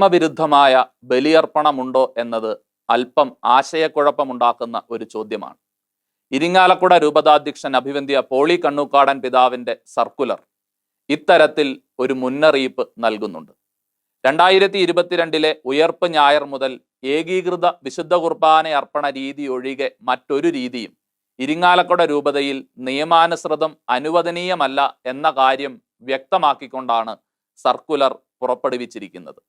നിയമവിരുദ്ധമായ ബലിയർപ്പണമുണ്ടോ എന്നത് അല്പം ആശയക്കുഴപ്പമുണ്ടാക്കുന്ന ഒരു ചോദ്യമാണ്. ഇരിങ്ങാലക്കുട രൂപതാധ്യക്ഷൻ അഭിവന്ധ്യ പോളി കണ്ണൂക്കാടൻ പിതാവിന്റെ സർക്കുലർ ഇത്തരത്തിൽ ഒരു മുന്നറിയിപ്പ് നൽകുന്നുണ്ട്. രണ്ടായിരത്തി ഇരുപത്തിരണ്ടിലെ ഉയർപ്പ് ഞായർ മുതൽ ഏകീകൃത വിശുദ്ധ കുർബാന അർപ്പണ രീതി ഒഴികെ മറ്റൊരു രീതിയും ഇരിങ്ങാലക്കുട രൂപതയിൽ നിയമാനുസൃതം അനുവദനീയമല്ല എന്ന കാര്യം വ്യക്തമാക്കിക്കൊണ്ടാണ് സർക്കുലർ പുറപ്പെടുവിച്ചിരിക്കുന്നത്.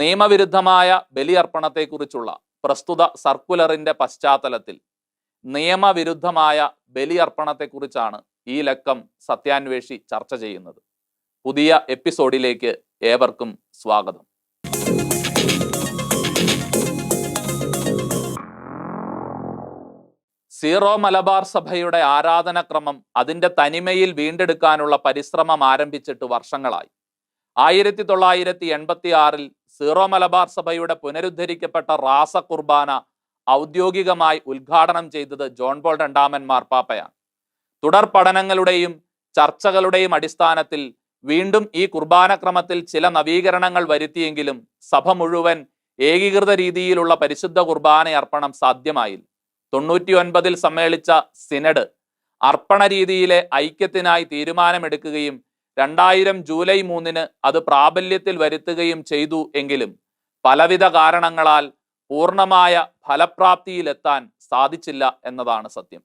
നിയമവിരുദ്ധമായ ബലിയർപ്പണത്തെക്കുറിച്ചുള്ള പ്രസ്തുത സർക്കുലറിന്റെ പശ്ചാത്തലത്തിൽ നിയമവിരുദ്ധമായ ബലിയർപ്പണത്തെക്കുറിച്ചാണ് ഈ ലക്കം സത്യാന്വേഷി ചർച്ച ചെയ്യുന്നത്. പുതിയ എപ്പിസോഡിലേക്ക് ഏവർക്കും സ്വാഗതം. സീറോ മലബാർ സഭയുടെ ആരാധനക്രമം അതിന്റെ തനിമയിൽ വീണ്ടെടുക്കാനുള്ള പരിശ്രമം ആരംഭിച്ചിട്ട് വർഷങ്ങളായി. ആയിരത്തി തൊള്ളായിരത്തി എൺപത്തി ആറിൽ സീറോ മലബാർ സഭയുടെ പുനരുദ്ധരിക്കപ്പെട്ട റാസ കുർബാന ഔദ്യോഗികമായി ഉദ്ഘാടനം ചെയ്തത് ജോൺ പോൾ രണ്ടാമൻ മാർപ്പാപ്പയാണ് തുടർ പഠനങ്ങളുടെയും ചർച്ചകളുടെയും അടിസ്ഥാനത്തിൽ വീണ്ടും ഈ കുർബാനക്രമത്തിൽ ചില നവീകരണങ്ങൾ വരുത്തിയെങ്കിലും സഭ മുഴുവൻ ഏകീകൃത രീതിയിലുള്ള പരിശുദ്ധ കുർബാന അർപ്പണം സാധ്യമായില്ല. തൊണ്ണൂറ്റി ഒൻപതിൽ സമ്മേളിച്ച സിനഡ് അർപ്പണ രീതിയിലെ ഐക്യത്തിനായി തീരുമാനമെടുക്കുകയും രണ്ടായിരം ജൂലൈ മൂന്നിന് അത് പ്രാബല്യത്തിൽ വരുത്തുകയും ചെയ്തു എങ്കിലും പലവിധ കാരണങ്ങളാൽ പൂർണമായ ഫലപ്രാപ്തിയിലെത്താൻ സാധിച്ചില്ല എന്നതാണ് സത്യം.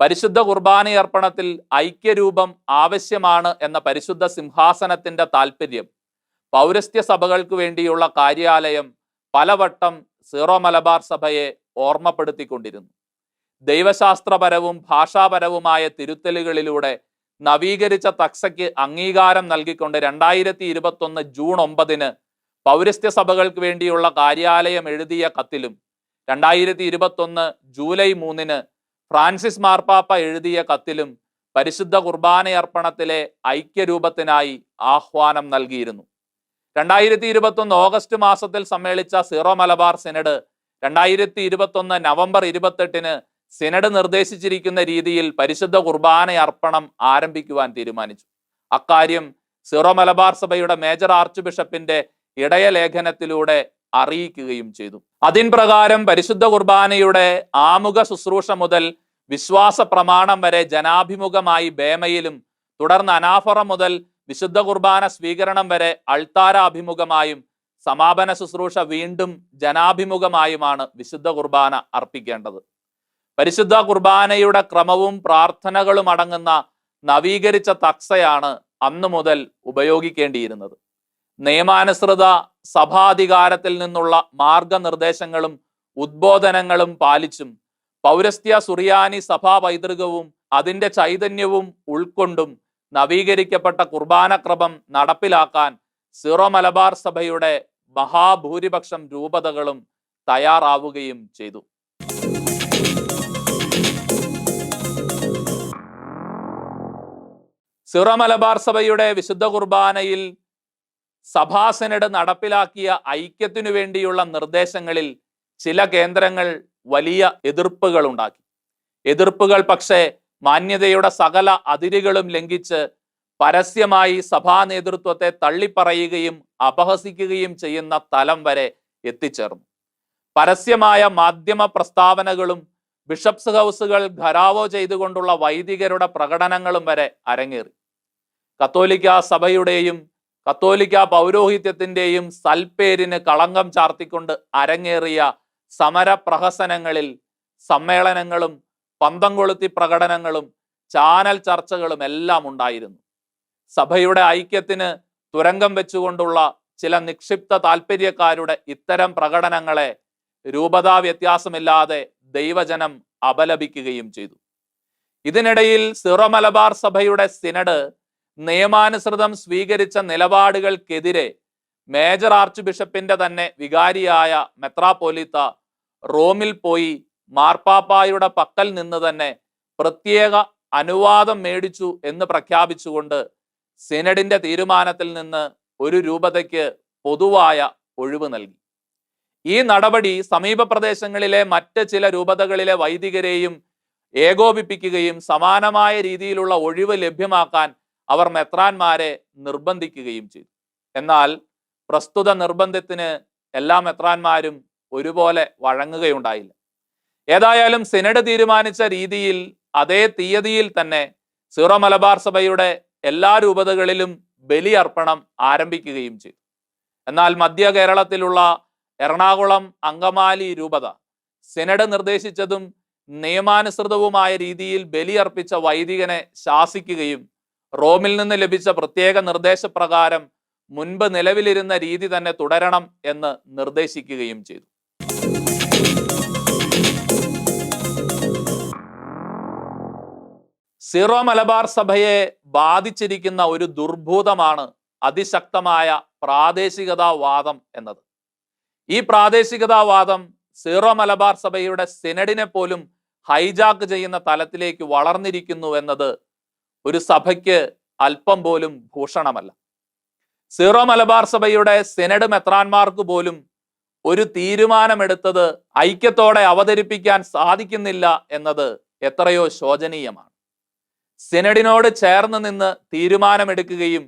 പരിശുദ്ധ കുർബാനയർപ്പണത്തിൽ ഐക്യരൂപം ആവശ്യമാണ് എന്ന പരിശുദ്ധ സിംഹാസനത്തിന്റെ താല്പര്യം പൗരസ്ത്യ സഭകൾക്ക് വേണ്ടിയുള്ള കാര്യാലയം പലവട്ടം സീറോ മലബാർ സഭയെ ഓർമ്മപ്പെടുത്തിക്കൊണ്ടിരുന്നു. ദൈവശാസ്ത്രപരവും ഭാഷാപരവുമായ തിരുത്തലുകളിലൂടെ നവീകരിച്ച തക്സയ്ക്ക് അംഗീകാരം നൽകിക്കൊണ്ട് രണ്ടായിരത്തി ഇരുപത്തൊന്ന് ജൂൺ ഒമ്പതിന് പൗരസ്ത്യ സഭകൾക്ക് വേണ്ടിയുള്ള കാര്യാലയം എഴുതിയ കത്തിലും രണ്ടായിരത്തി ഇരുപത്തൊന്ന് ജൂലൈ മൂന്നിന് ഫ്രാൻസിസ് മാർപ്പാപ്പ എഴുതിയ കത്തിലും പരിശുദ്ധ കുർബാനയർപ്പണത്തിലെ ഐക്യരൂപത്തിനായി ആഹ്വാനം നൽകിയിരുന്നു. രണ്ടായിരത്തി ഇരുപത്തൊന്ന് ഓഗസ്റ്റ് മാസത്തിൽ സമ്മേളിച്ച സീറോ മലബാർ സിനഡ് രണ്ടായിരത്തി ഇരുപത്തൊന്ന് നവംബർ ഇരുപത്തെട്ടിന് സിനഡ് നിർദ്ദേശിച്ചിരിക്കുന്ന രീതിയിൽ പരിശുദ്ധ കുർബാന അർപ്പണം ആരംഭിക്കുവാൻ തീരുമാനിച്ചു. അക്കാര്യം സിറോ മലബാർ സഭയുടെ മേജർ ആർച്ച് ബിഷപ്പിന്റെ ഇടയലേഖനത്തിലൂടെ അറിയിക്കുകയും ചെയ്തു. അതിൻ പ്രകാരം പരിശുദ്ധ കുർബാനയുടെ ആമുഖ ശുശ്രൂഷ മുതൽ വിശ്വാസ പ്രമാണം വരെ ജനാഭിമുഖമായി ബേമയിലും തുടർന്ന് അനാഫറ മുതൽ വിശുദ്ധ കുർബാന സ്വീകരണം വരെ അഭിമുഖമായും സമാപന ശുശ്രൂഷ വീണ്ടും ജനാഭിമുഖമായുമാണ് വിശുദ്ധ കുർബാന അർപ്പിക്കേണ്ടത്. പരിശുദ്ധ കുർബാനയുടെ ക്രമവും പ്രാർത്ഥനകളും അടങ്ങുന്ന നവീകരിച്ച തക്സയാണ് അന്നു മുതൽ ഉപയോഗിക്കേണ്ടിയിരുന്നത്. നിയമാനുസൃത സഭാധികാരത്തിൽ നിന്നുള്ള മാർഗനിർദ്ദേശങ്ങളും ഉദ്ബോധനങ്ങളും പാലിച്ചും പൗരസ്ത്യ സുറിയാനി സഭാ പൈതൃകവും അതിന്റെ ചൈതന്യവും ഉൾക്കൊണ്ടും നവീകരിക്കപ്പെട്ട കുർബാനക്രമം നടപ്പിലാക്കാൻ സിറോ മലബാർ സഭയുടെ മഹാഭൂരിപക്ഷം രൂപതകളും തയ്യാറാവുകയും ചെയ്തു. സീറോ മലബാർ സഭയുടെ വിശുദ്ധ കുർബാനയിൽ സഭാസനഡ് നടപ്പിലാക്കിയ ഐക്യത്തിനു വേണ്ടിയുള്ള നിർദ്ദേശങ്ങളിൽ ചില കേന്ദ്രങ്ങൾ വലിയ എതിർപ്പുകൾ ഉണ്ടാക്കി. എതിർപ്പുകൾ പക്ഷേ മാന്യതയുടെ സകല അതിരുകളും ലംഘിച്ച് പരസ്യമായി സഭാ നേതൃത്വത്തെ തള്ളിപ്പറയുകയും അപഹസിക്കുകയും ചെയ്യുന്ന തലം വരെ എത്തിച്ചേർന്നു. പരസ്യമായ മാധ്യമ പ്രസ്താവനകളും ബിഷപ്സ് ഹൗസുകൾ ഖരാവോ ചെയ്തുകൊണ്ടുള്ള വൈദികരുടെ പ്രകടനങ്ങളും വരെ അരങ്ങേറി. കത്തോലിക്ക സഭയുടെയും കത്തോലിക്ക പൗരോഹിത്യത്തിന്റെയും സൽപ്പേരിന് കളങ്കം ചാർത്തിക്കൊണ്ട് അരങ്ങേറിയ സമരപ്രഹസനങ്ങളിൽ സമ്മേളനങ്ങളും പന്തം കൊളുത്തി പ്രകടനങ്ങളും ചാനൽ ചർച്ചകളും എല്ലാം ഉണ്ടായിരുന്നു. സഭയുടെ ഐക്യത്തിന് തുരങ്കം വെച്ചുകൊണ്ടുള്ള ചില നിക്ഷിപ്ത താല്പര്യക്കാരുടെ ഇത്തരം പ്രകടനങ്ങളെ രൂപതാ വ്യത്യാസമില്ലാതെ ദൈവജനം അപലപിക്കുകയും ചെയ്തു. ഇതിനിടയിൽ സിറോ മലബാർ സഭയുടെ സിനഡ് നിയമാനുസൃതം സ്വീകരിച്ച നിലപാടുകൾക്കെതിരെ മേജർ ആർച്ച് ബിഷപ്പിന്റെ തന്നെ വികാരിയായ മെത്രാപോലിത്ത റോമിൽ പോയി മാർപ്പാപ്പായുടെ പക്കൽ നിന്ന് തന്നെ പ്രത്യേക അനുവാദം മേടിച്ചു എന്ന് പ്രഖ്യാപിച്ചുകൊണ്ട് സിനഡിന്റെ തീരുമാനത്തിൽ നിന്ന് ഒരു രൂപതയ്ക്ക് പൊതുവായ ഒഴിവ് നൽകി. ഈ നടപടി സമീപ പ്രദേശങ്ങളിലെ മറ്റ് ചില രൂപതകളിലെ വൈദികരെയും ഏകോപിപ്പിക്കുകയും സമാനമായ രീതിയിലുള്ള ഒഴിവ് ലഭ്യമാക്കാൻ അവർ മെത്രാന്മാരെ നിർബന്ധിക്കുകയും ചെയ്തു. എന്നാൽ പ്രസ്തുത നിർബന്ധത്തിന് എല്ലാ മെത്രാന്മാരും ഒരുപോലെ വഴങ്ങുകയുണ്ടായില്ല. ഏതായാലും സിനഡ് തീരുമാനിച്ച രീതിയിൽ അതേ തീയതിയിൽ തന്നെ സീറോ മലബാർ സഭയുടെ എല്ലാ രൂപതകളിലും ബലിയർപ്പണം ആരംഭിക്കുകയും ചെയ്തു. എന്നാൽ മധ്യ കേരളത്തിലുള്ള എറണാകുളം അങ്കമാലി രൂപത സിനഡ് നിർദ്ദേശിച്ചതും നിയമാനുസൃതവുമായ രീതിയിൽ ബലിയർപ്പിച്ച വൈദികനെ ശാസിക്കുകയും റോമിൽ നിന്ന് ലഭിച്ച പ്രത്യേക നിർദ്ദേശപ്രകാരം മുൻപ് നിലവിലിരുന്ന രീതി തന്നെ തുടരണം എന്ന് നിർദ്ദേശിക്കുകയും ചെയ്തു. സീറോ മലബാർ സഭയെ ബാധിച്ചിരിക്കുന്ന ഒരു ദുർഭൂതമാണ് അതിശക്തമായ പ്രാദേശികതാവാദം എന്നത്. ഈ പ്രാദേശികതാവാദം സീറോ മലബാർ സഭയുടെ സിനഡിനെ പോലും ഹൈജാക്ക് ചെയ്യുന്ന തലത്തിലേക്ക് വളർന്നിരിക്കുന്നു എന്നത് ഒരു സഭയ്ക്ക് അല്പം പോലും ഭൂഷണമല്ല. സീറോ മലബാർ സഭയുടെ സെനഡ് മെത്രാന്മാർക്ക് പോലും ഒരു തീരുമാനമെടുത്തത് ഐക്യത്തോടെ അവതരിപ്പിക്കാൻ സാധിക്കുന്നില്ല എന്നത് എത്രയോ ശോചനീയമാണ്. സെനഡിനോട് ചേർന്ന് നിന്ന് തീരുമാനമെടുക്കുകയും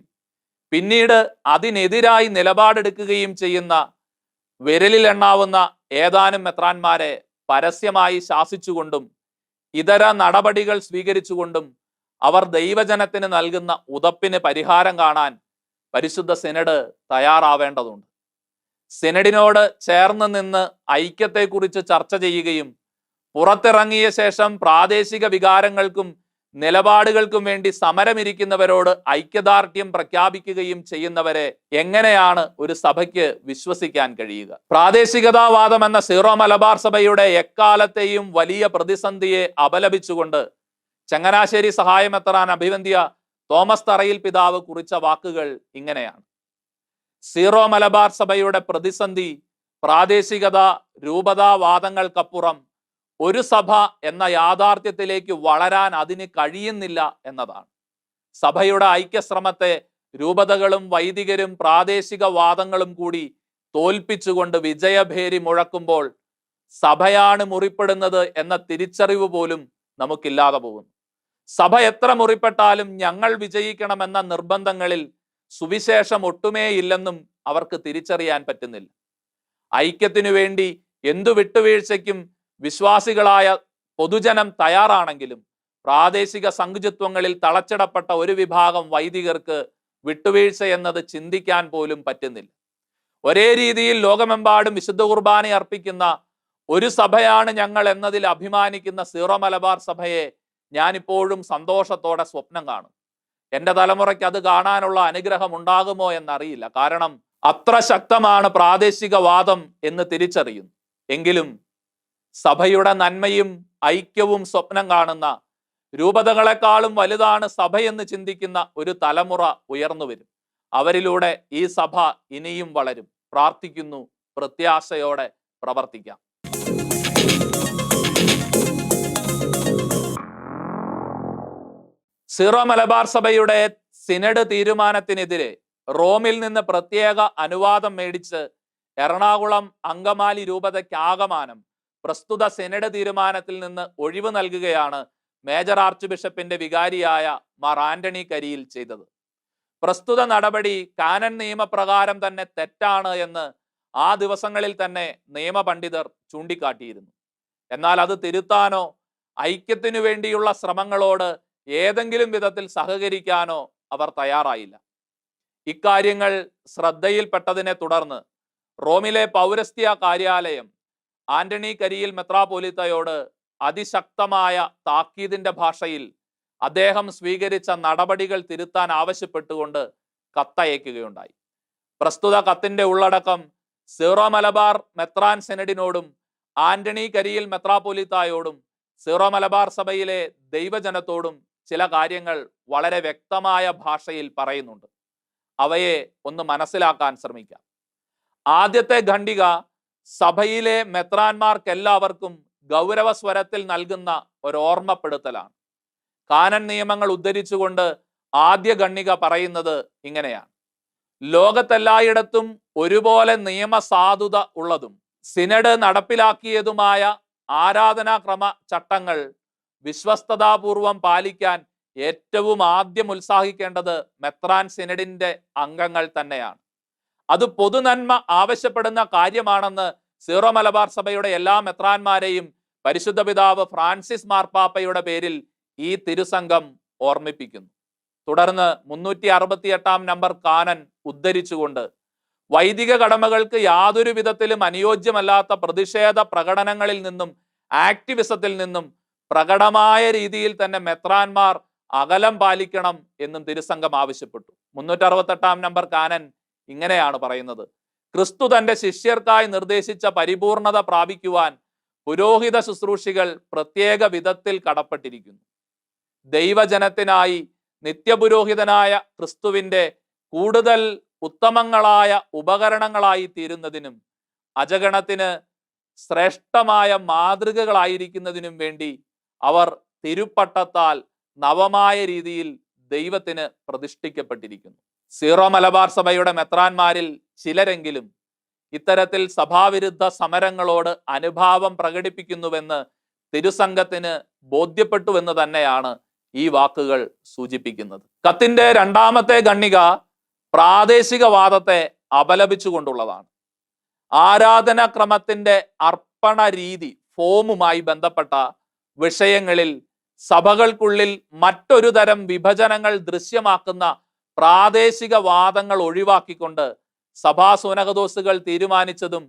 പിന്നീട് അതിനെതിരായി നിലപാടെടുക്കുകയും ചെയ്യുന്ന വിരലിൽ എണ്ണാവുന്ന ഏതാനും മെത്രാന്മാരെ പരസ്യമായി ശാസിച്ചുകൊണ്ടും ഇതര നടപടികൾ സ്വീകരിച്ചുകൊണ്ടും അവർ ദൈവജനത്തിന് നൽകുന്ന ഉതപ്പിന് പരിഹാരം കാണാൻ പരിശുദ്ധ സെനഡ് തയ്യാറാവേണ്ടതുണ്ട്. സെനഡിനോട് ചേർന്ന് നിന്ന് ഐക്യത്തെക്കുറിച്ച് ചർച്ച ചെയ്യുകയും പുറത്തിറങ്ങിയ ശേഷം പ്രാദേശിക വികാരങ്ങൾക്കും നിലപാടുകൾക്കും വേണ്ടി സമരമിരിക്കുന്നവരോട് ഐക്യദാർഢ്യം പ്രഖ്യാപിക്കുകയും ചെയ്യുന്നവരെ എങ്ങനെയാണ് ഒരു സഭയ്ക്ക് വിശ്വസിക്കാൻ കഴിയുക? പ്രാദേശികതാവാദം എന്ന സീറോ മലബാർ സഭയുടെ എക്കാലത്തെയും വലിയ പ്രതിസന്ധിയെ അപലപിച്ചുകൊണ്ട് ചങ്ങനാശ്ശേരി സഹായമെത്രാൻ അഭിവന്ധ്യ തോമസ് തറയിൽ പിതാവ് കുറിച്ച വാക്കുകൾ ഇങ്ങനെയാണ്. സീറോ മലബാർ സഭയുടെ പ്രതിസന്ധി പ്രാദേശികത രൂപതാവാദങ്ങൾക്കപ്പുറം ഒരു സഭ എന്ന യാഥാർത്ഥ്യത്തിലേക്ക് വളരാൻ അതിന് കഴിയുന്നില്ല എന്നതാണ്. സഭയുടെ ഐക്യശ്രമത്തെ രൂപതകളും വൈദികരും പ്രാദേശിക വാദങ്ങളും കൂടി തോൽപ്പിച്ചുകൊണ്ട് വിജയഭേരി മുഴക്കുമ്പോൾ സഭയാണ് മുറിപ്പെടുന്നത് എന്ന തിരിച്ചറിവ് പോലും നമുക്കില്ലാതെ പോകുന്നു. സഭ എത്ര മുറിപ്പെട്ടാലും ഞങ്ങൾ വിജയിക്കണമെന്ന നിർബന്ധങ്ങളിൽ സുവിശേഷം ഒട്ടുമേ ഇല്ലെന്നും അവർക്ക് തിരിച്ചറിയാൻ പറ്റുന്നില്ല. ഐക്യത്തിനു വേണ്ടി എന്തു വിട്ടുവീഴ്ചയ്ക്കും വിശ്വാസികളായ പൊതുജനം തയ്യാറാണെങ്കിലും പ്രാദേശിക സങ്കുചിത്വങ്ങളിൽ തളച്ചിടപ്പെട്ട ഒരു വിഭാഗം വൈദികർക്ക് വിട്ടുവീഴ്ച എന്നത് ചിന്തിക്കാൻ പോലും പറ്റുന്നില്ല. ഒരേ രീതിയിൽ ലോകമെമ്പാടും വിശുദ്ധ കുർബാന അർപ്പിക്കുന്ന ഒരു സഭയാണ് ഞങ്ങൾ എന്നതിൽ അഭിമാനിക്കുന്ന സീറോ മലബാർ സഭയെ ഞാനിപ്പോഴും സന്തോഷത്തോടെ സ്വപ്നം കാണും. എന്റെ തലമുറയ്ക്ക് അത് കാണാനുള്ള അനുഗ്രഹം ഉണ്ടാകുമോ എന്നറിയില്ല. കാരണം അത്ര ശക്തമാണ് പ്രാദേശികവാദം എന്ന് തിരിച്ചറിയുന്നു. എങ്കിലും സഭയുടെ നന്മയും ഐക്യവും സ്വപ്നം കാണുന്ന രൂപതകളെക്കാളും വലുതാണ് സഭയെന്ന് ചിന്തിക്കുന്ന ഒരു തലമുറ ഉയർന്നു വരും. അവരിലൂടെ ഈ സഭ ഇനിയും വളരും. പ്രാർത്ഥിക്കുന്നു. പ്രത്യാശയോടെ പ്രവർത്തിക്കാം. സീറോ മലബാർ സഭയുടെ സിനഡ് തീരുമാനത്തിനെതിരെ റോമിൽ നിന്ന് പ്രത്യേക അനുവാദം മേടിച്ച് എറണാകുളം അങ്കമാലി രൂപതയ്ക്കാകമാനം പ്രസ്തുത സെനഡ് തീരുമാനത്തിൽ നിന്ന് ഒഴിവ് നൽകുകയാണ് മേജർ ആർച്ച് ബിഷപ്പിന്റെ വികാരിയായ മാർ ആന്റണി കരിയിൽ ചെയ്തത്. പ്രസ്തുത നടപടി കാനൻ നിയമപ്രകാരം തന്നെ തെറ്റാണ് എന്ന് ആ ദിവസങ്ങളിൽ തന്നെ നിയമപണ്ഡിതർ ചൂണ്ടിക്കാട്ടിയിരുന്നു. എന്നാൽ അത് തിരുത്താനോ ഐക്യത്തിനു വേണ്ടിയുള്ള ശ്രമങ്ങളോട് ഏതെങ്കിലും വിധത്തിൽ സഹകരിക്കാനോ അവർ തയ്യാറായില്ല. ഇക്കാര്യങ്ങൾ ശ്രദ്ധയിൽപ്പെട്ടതിനെ തുടർന്ന് റോമിലെ പൗരസ്ത്യ കാര്യാലയം ആന്റണി കരിയിൽ മെത്രാപോലിത്തയോട് അതിശക്തമായ താക്കീതിന്റെ ഭാഷയിൽ അദ്ദേഹം സ്വീകരിച്ച നടപടികൾ തിരുത്താൻ ആവശ്യപ്പെട്ടുകൊണ്ട് കത്തയക്കുകയുണ്ടായി. പ്രസ്തുത കത്തിന്റെ ഉള്ളടക്കം സീറോ മലബാർ മെത്രാൻ സെനഡിനോടും ആന്റണി കരിയിൽ മെത്രാപോലിത്തായോടും സീറോ മലബാർ സഭയിലെ ദൈവജനത്തോടും ചില കാര്യങ്ങൾ വളരെ വ്യക്തമായ ഭാഷയിൽ പറയുന്നുണ്ട്. അവയെ ഒന്ന് മനസ്സിലാക്കാൻ ശ്രമിക്കാം. ആദ്യത്തെ ഖണ്ഡിക സഭയിലെ മെത്രാന്മാർക്കെല്ലാവർക്കും ഗൗരവ സ്വരത്തിൽ നൽകുന്ന ഒരു ഓർമ്മപ്പെടുത്തലാണ് കാനൻ നിയമങ്ങൾ ഉദ്ധരിച്ചുകൊണ്ട് ആദ്യ ഖണ്ഡിക പറയുന്നത് ഇങ്ങനെയാണ്. ലോകത്തെല്ലായിടത്തും ഒരുപോലെ നിയമസാധുത ഉള്ളതും സിനഡ് നടപ്പിലാക്കിയതുമായ ആരാധനാക്രമ ചട്ടങ്ങൾ വിശ്വസ്തതാപൂർവം പാലിക്കാൻ ഏറ്റവും ആദ്യം ഉത്സാഹിക്കേണ്ടത് മെത്രാൻ സിനഡിന്റെ അംഗങ്ങൾ തന്നെയാണ്. അത് പൊതുനന്മ ആവശ്യപ്പെടുന്ന കാര്യമാണെന്ന് സീറോ മലബാർ സഭയുടെ എല്ലാ മെത്രാന്മാരെയും പരിശുദ്ധ പിതാവ് ഫ്രാൻസിസ് മാർപ്പാപ്പയുടെ പേരിൽ ഈ തിരുസംഘം ഓർമ്മിപ്പിക്കുന്നു. തുടർന്ന് മുന്നൂറ്റി അറുപത്തിയെട്ടാം നമ്പർ കാനൻ ഉദ്ധരിച്ചുകൊണ്ട് വൈദിക കടമകൾക്ക് യാതൊരു വിധത്തിലും അനുയോജ്യമല്ലാത്ത പ്രതിഷേധ പ്രകടനങ്ങളിൽ നിന്നും ആക്ടിവിസത്തിൽ നിന്നും പ്രകടമായ രീതിയിൽ തന്നെ മെത്രാന്മാർ അകലം പാലിക്കണം എന്നും തിരുസംഘം ആവശ്യപ്പെട്ടു. മുന്നൂറ്റി അറുപത്തെട്ടാം നമ്പർ കാനൻ ഇങ്ങനെയാണ് പറയുന്നത്. ക്രിസ്തു തന്റെ ശിഷ്യർക്കായി നിർദ്ദേശിച്ച പരിപൂർണത പ്രാപിക്കുവാൻ പുരോഹിത ശുശ്രൂഷികൾ പ്രത്യേക വിധത്തിൽ കടപ്പെട്ടിരിക്കുന്നു. ദൈവജനത്തിനായി നിത്യപുരോഹിതനായ ക്രിസ്തുവിന്റെ കൂടുതൽ ഉത്തമങ്ങളായ ഉപകരണങ്ങളായി തീരുന്നതിനും അജഗണത്തിന് ശ്രേഷ്ഠമായ മാതൃകകളായിരിക്കുന്നതിനും വേണ്ടി അവർ തിരുപ്പട്ടത്താൽ നവമായ രീതിയിൽ ദൈവത്തിന് പ്രതിഷ്ഠിക്കപ്പെട്ടിരിക്കുന്നു. സീറോ മലബാർ സഭയുടെ മെത്രാന്മാരിൽ ചിലരെങ്കിലും ഇത്തരത്തിൽ സഭാവിരുദ്ധ സമരങ്ങളോട് അനുഭാവം പ്രകടിപ്പിക്കുന്നുവെന്ന് തിരുസംഘത്തിന് ബോധ്യപ്പെട്ടുവെന്ന് തന്നെയാണ് ഈ വാക്കുകൾ സൂചിപ്പിക്കുന്നത്. കത്തിന്റെ രണ്ടാമത്തെ ഖണ്ണിക പ്രാദേശികവാദത്തെ അപലപിച്ചുകൊണ്ടുള്ളതാണ്. ആരാധനാക്രമത്തിന്റെ അർപ്പണ രീതി ഫോമുമായി ബന്ധപ്പെട്ട വിഷയങ്ങളിൽ സഭകൾക്കുള്ളിൽ മറ്റൊരു തരം വിഭജനങ്ങൾ ദൃശ്യമാക്കുന്ന പ്രാദേശിക വാദങ്ങൾ ഒഴിവാക്കിക്കൊണ്ട് സഭാ സുനകദോസുകൾ തീരുമാനിച്ചതും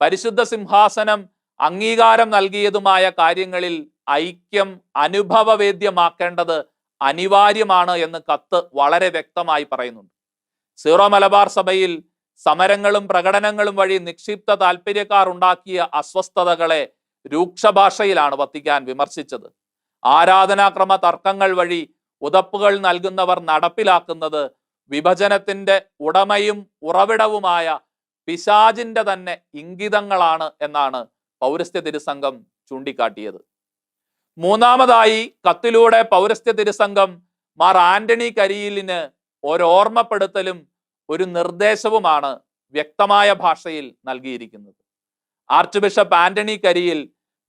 പരിശുദ്ധ സിംഹാസനം അംഗീകാരം നൽകിയതുമായ കാര്യങ്ങളിൽ ഐക്യം അനുഭവവേദ്യമാക്കേണ്ടത് അനിവാര്യമാണ് എന്ന് കത്ത് വളരെ വ്യക്തമായി പറയുന്നുണ്ട്. സീറോ മലബാർ സഭയിൽ സമരങ്ങളും പ്രകടനങ്ങളും വഴി നിക്ഷിപ്ത താല്പര്യക്കാർ ഉണ്ടാക്കിയ അസ്വസ്ഥതകളെ രൂക്ഷ ഭാഷയിലാണ് വത്തിക്കാൻ വിമർശിച്ചത്. ആരാധനാക്രമ തർക്കങ്ങൾ വഴി ഉതപ്പുകൾ നൽകുന്നവർ നടപ്പിലാക്കുന്നത് വിഭജനത്തിന്റെ ഉടമയും ഉറവിടവുമായ പിശാജിന്റെ തന്നെ ഇംഗിതങ്ങളാണ് എന്നാണ് പൗരസ്ത്യ തിരുസംഘം ചൂണ്ടിക്കാട്ടിയത്. മൂന്നാമതായി കത്തിലൂടെ പൗരസ്ത്യ തിരുസംഘം മാർ ആന്റണി കരിയിലിന് ഒരോർമ്മപ്പെടുത്തലും ഒരു നിർദ്ദേശവുമാണ് വ്യക്തമായ ഭാഷയിൽ നൽകിയിരിക്കുന്നത്. Archbishop Antony Kariyil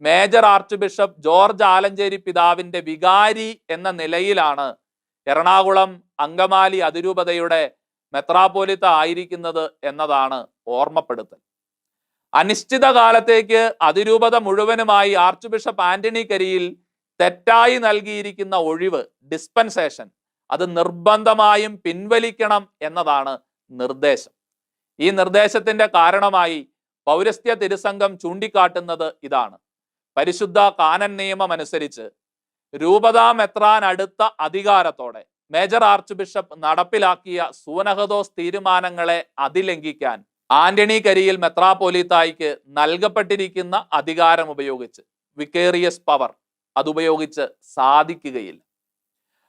major archbishop George Alencherry പിതാവിന്റെ വികാരി എന്ന നിലയിലാണ് എറണാകുളം അങ്കമാലി അതിരൂപതയുടെ മെത്രാപോലിത്ത ആയിരിക്കുന്നത് എന്നതാണ് ഓർമ്മപ്പെടുത്തൽ. അനിശ്ചിത കാലത്തേക്ക് അതിരൂപത മുഴുവനുമായി ആർച്ച് ബിഷപ്പ് ആന്റണി കരിയിൽ തെറ്റായി നൽകിയിരിക്കുന്ന ഒഴിവ് ഡിസ്പെൻസേഷൻ അത് നിർബന്ധമായും പിൻവലിക്കണം എന്നതാണ് നിർദ്ദേശം. ഈ നിർദ്ദേശത്തിന്റെ കാരണമായി പൗരസ്ത്യ തിരുസംഘം ചൂണ്ടിക്കാട്ടുന്നത് ഇതാണ്. പരിശുദ്ധ കാനൻ നിയമം അനുസരിച്ച് രൂപതാ മെത്രാൻ അടുത്ത അധികാരത്തോടെ മേജർ ആർച്ച് ബിഷപ്പ് നടപ്പിലാക്കിയ സൂനഹദോസ് തീരുമാനങ്ങളെ അതിലംഘിക്കാൻ ആന്റണി കരിയിൽ മെത്രാപോലിത്തായിക്ക് നൽകപ്പെട്ടിരിക്കുന്ന അധികാരം ഉപയോഗിച്ച് വിക്കേറിയസ് പവർ അതുപയോഗിച്ച് സാധിക്കുകയില്ല.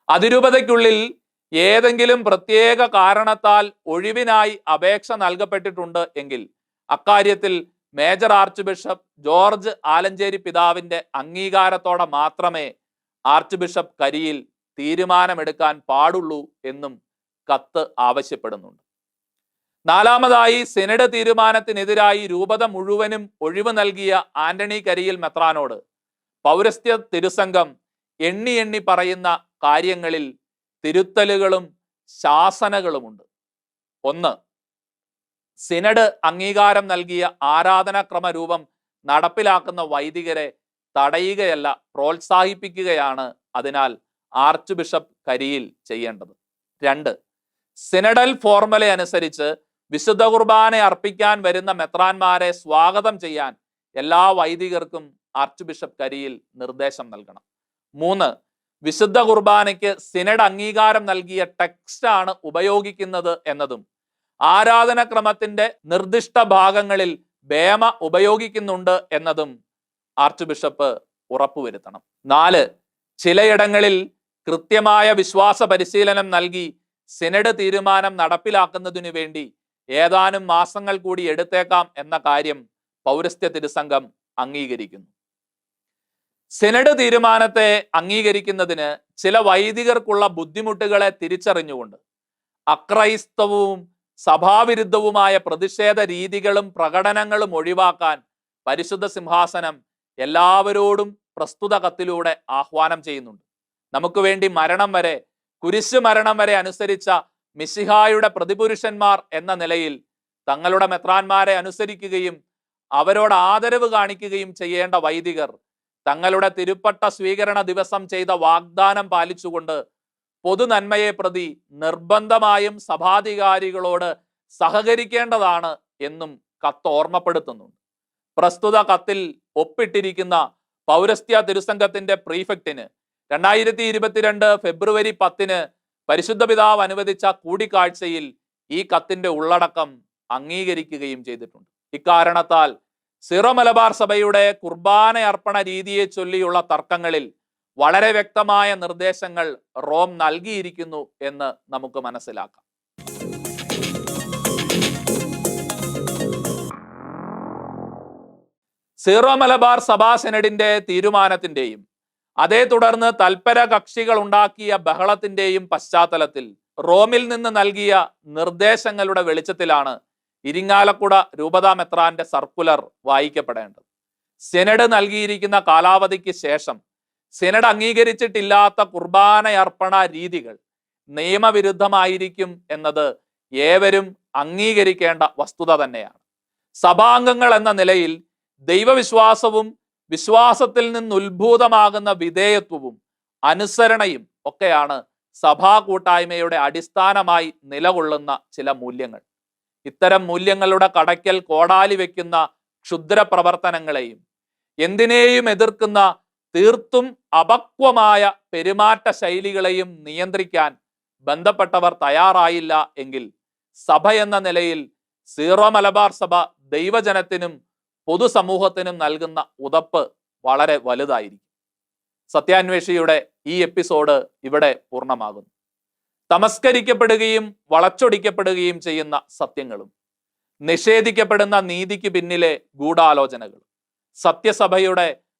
അതിരൂപതയ്ക്കുള്ളിൽ ഏതെങ്കിലും പ്രത്യേക കാരണത്താൽ ഒഴിവിനായി അപേക്ഷ നൽകപ്പെട്ടിട്ടുണ്ട് എങ്കിൽ അക്കാര്യത്തിൽ major archbishop George Alencherry പിതാവിന്റെ അംഗീകാരത്തോടെ മാത്രമേ ആർച്ച് ബിഷപ്പ് കരിയിൽ തീരുമാനമെടുക്കാൻ പാടുള്ളൂ എന്നും കത്ത് ആവശ്യപ്പെടുന്നുണ്ട്. നാലാമതായി സെനഡ് തീരുമാനത്തിനെതിരായി രൂപത മുഴുവനും ഒഴിവ് നൽകിയ ആന്റണി കരിയിൽ മെത്രാനോട് പൗരസ്ത്യ തിരുസംഘം എണ്ണി എണ്ണി പറയുന്ന കാര്യങ്ങളിൽ തിരുത്തലുകളും ശാസനകളുമുണ്ട്. ഒന്ന് സിനഡ് അംഗീകാരം നൽകിയ ആരാധനാക്രമ രൂപം നടപ്പിലാക്കുന്ന വൈദികരെ തടയുകയല്ല പ്രോത്സാഹിപ്പിക്കുകയാണ് അതിനാൽ ആർച്ച് ബിഷപ്പ് കരിയിൽ ചെയ്യേണ്ടത്. രണ്ട് സിനഡൽ ഫോർമുല അനുസരിച്ച് വിശുദ്ധ കുർബാന അർപ്പിക്കാൻ വരുന്ന മെത്രാന്മാരെ സ്വാഗതം ചെയ്യാൻ എല്ലാ വൈദികർക്കും ആർച്ച് ബിഷപ്പ് കരിയിൽ നിർദ്ദേശം നൽകണം. മൂന്ന് വിശുദ്ധ കുർബാനയ്ക്ക് സിനഡ് അംഗീകാരം നൽകിയ ടെക്സ്റ്റാണ് ഉപയോഗിക്കുന്നത് എന്നതും ആരാധനക്രമത്തിന്റെ നിർദ്ദിഷ്ട ഭാഗങ്ങളിൽ ബേമ ഉപയോഗിക്കുന്നുണ്ട് എന്നതും ആർച്ച് ബിഷപ്പ് ഉറപ്പുവരുത്തണം. നാല് ചിലയിടങ്ങളിൽ കൃത്യമായ വിശ്വാസ പരിശീലനം നൽകി സിനഡ് തീരുമാനം നടപ്പിലാക്കുന്നതിനു വേണ്ടി ഏതാനും മാസങ്ങൾ കൂടി എടുത്തേക്കാം എന്ന കാര്യം പൗരസ്ത്യ തിരുസംഘം അംഗീകരിക്കുന്നു. സിനഡ് തീരുമാനത്തെ അംഗീകരിക്കുന്നതിന് ചില വൈദികർക്കുള്ള ബുദ്ധിമുട്ടുകളെ തിരിച്ചറിഞ്ഞുകൊണ്ട് അക്രൈസ്തവവും സഭാവിരുദ്ധവുമായ പ്രതിഷേധ രീതികളും പ്രകടനങ്ങളും ഒഴിവാക്കാൻ പരിശുദ്ധ സിംഹാസനം എല്ലാവരോടും പ്രസ്തുത കത്തിലൂടെ ആഹ്വാനം ചെയ്യുന്നുണ്ട്. നമുക്ക് വേണ്ടി മരണം വരെ കുരിശു മരണം വരെ അനുസരിച്ച മിശിഹായുടെ പ്രതിപുരുഷന്മാർ എന്ന നിലയിൽ തങ്ങളുടെ മെത്രാന്മാരെ അനുസരിക്കുകയും അവരോട് ആദരവ് കാണിക്കുകയും ചെയ്യേണ്ട വൈദികർ തങ്ങളുടെ തിരുപ്പട്ട സ്വീകരണ ദിവസം ചെയ്ത വാഗ്ദാനം പാലിച്ചുകൊണ്ട് പൊതുനന്മയെ പ്രതി നിർബന്ധമായും സഭാധികാരികളോട് സഹകരിക്കേണ്ടതാണ് എന്നും കത്ത് ഓർമ്മപ്പെടുത്തുന്നുണ്ട്. പ്രസ്തുത കത്തിൽ ഒപ്പിട്ടിരിക്കുന്ന പൗരസ്ത്യ തിരുസംഘത്തിന്റെ പ്രീഫെക്റ്റിന് രണ്ടായിരത്തി ഇരുപത്തിരണ്ട് ഫെബ്രുവരി പത്തിന് പരിശുദ്ധ പിതാവ് അനുവദിച്ച കൂടിക്കാഴ്ചയിൽ ഈ കത്തിന്റെ ഉള്ളടക്കം അംഗീകരിക്കുകയും ചെയ്തിട്ടുണ്ട്. ഇക്കാരണത്താൽ സിറോ മലബാർ സഭയുടെ കുർബാന അർപ്പണ രീതിയെ ചൊല്ലിയുള്ള തർക്കങ്ങളിൽ വളരെ വ്യക്തമായ നിർദ്ദേശങ്ങൾ റോം നൽകിയിരിക്കുന്നു എന്ന് നമുക്ക് മനസ്സിലാക്കാം. സീറോ മലബാർ സഭാ സെനഡിന്റെ തീരുമാനത്തിന്റെയും അതേ തുടർന്ന് തൽപര കക്ഷികൾ ഉണ്ടാക്കിയ ബഹളത്തിന്റെയും പശ്ചാത്തലത്തിൽ റോമിൽ നിന്ന് നൽകിയ നിർദ്ദേശങ്ങളുടെ വെളിച്ചത്തിലാണ് ഇരിങ്ങാലക്കുട രൂപതാ മെത്രാന്റെ സർക്കുലർ വായിക്കപ്പെടേണ്ടത്. സെനഡ് നൽകിയിരിക്കുന്ന കാലാവധിക്ക് ശേഷം സെനഡ് അംഗീകരിച്ചിട്ടില്ലാത്ത കുർബാനയർപ്പണ രീതികൾ നിയമവിരുദ്ധമായിരിക്കും എന്നത് ഏവരും അംഗീകരിക്കേണ്ട വസ്തുത തന്നെയാണ്. സഭാംഗങ്ങൾ എന്ന നിലയിൽ ദൈവവിശ്വാസവും വിശ്വാസത്തിൽ നിന്ന് ഉത്ഭൂതമാകുന്ന വിധേയത്വവും അനുസരണയും ഒക്കെയാണ് സഭാ കൂട്ടായ്മയുടെ അടിസ്ഥാനമായി നിലകൊള്ളുന്ന ചില മൂല്യങ്ങൾ. ഇത്തരം മൂല്യങ്ങളുടെ കടയ്ക്കൽ കോടാലി വയ്ക്കുന്ന ക്ഷുദ്ര പ്രവർത്തനങ്ങളെയും എന്തിനേയും എതിർക്കുന്ന തീർത്തും അപക്വമായ പെരുമാറ്റ ശൈലികളെയും നിയന്ത്രിക്കാൻ ബന്ധപ്പെട്ടവർ തയ്യാറായില്ല എങ്കിൽ സഭ എന്ന നിലയിൽ സീറോ മലബാർ സഭ ദൈവജനത്തിനും പൊതുസമൂഹത്തിനും നൽകുന്ന ഉതപ്പ് വളരെ വലുതായിരിക്കും. സത്യാന്വേഷിയുടെ ഈ എപ്പിസോഡ് ഇവിടെ പൂർണമാകുന്നു. തമസ്കരിക്കപ്പെടുകയും വളച്ചൊടിക്കപ്പെടുകയും ചെയ്യുന്ന സത്യങ്ങളും നിഷേധിക്കപ്പെടുന്ന നീതിക്ക് പിന്നിലെ ഗൂഢാലോചനകളും സത്യസഭയുടെ